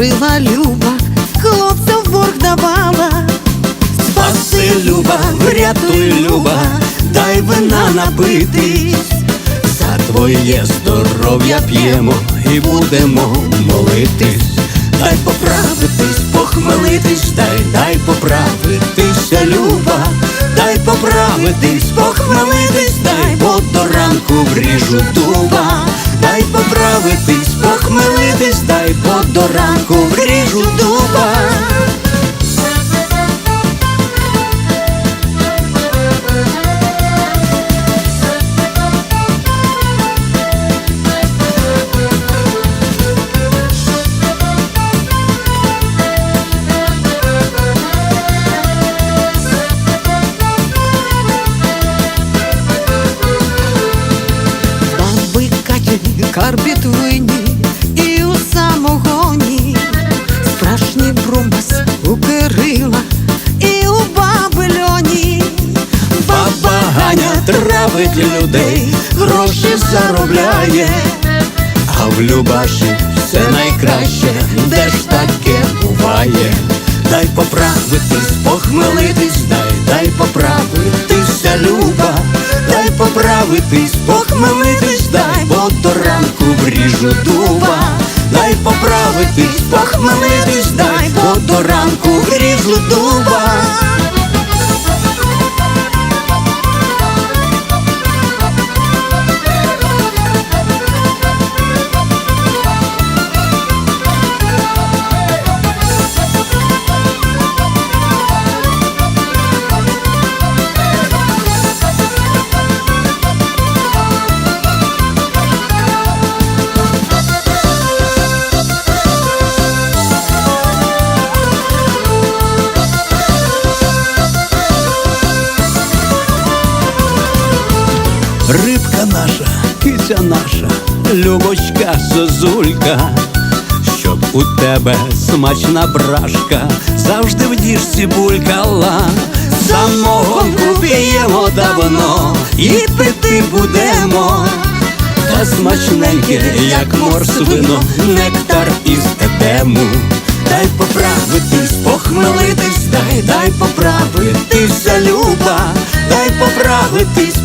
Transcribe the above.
жила Люба, хлопцям в борг давала. Спаси, Люба, врятуй, Люба, дай вина напитись. За твоє здоров'я п'ємо і будемо молитись. Дай поправитись, похмелитись, дай, дай поправитися, Люба, дай поправитись, похмелитись, дай, бо до ранку вріжу дуба, дай поправитись, до ранку вріжу дуба. Баби Каті карбіт травить людей, гроші заробляє, а в Любаші все найкраще, де ж таке буває. Дай поправитись, похмелитись, дай, дай поправитися, Люба, дай поправитись, похмелитись, дай, бо до ранку вріжу дуба, дай поправитись, похмелитись, дай, бо до ранку вріжу дуба. Рибка наша, киця наша, любочка зозулька, щоб у тебе смачна брашка завжди в діжці булькала. Самогонку п'ємо давно і пити будемо. Та смачненьке, як морсвино, нектар із едему. Дай поправитись, похмелитись, дай, дай поправитися, люба, дай поправитись,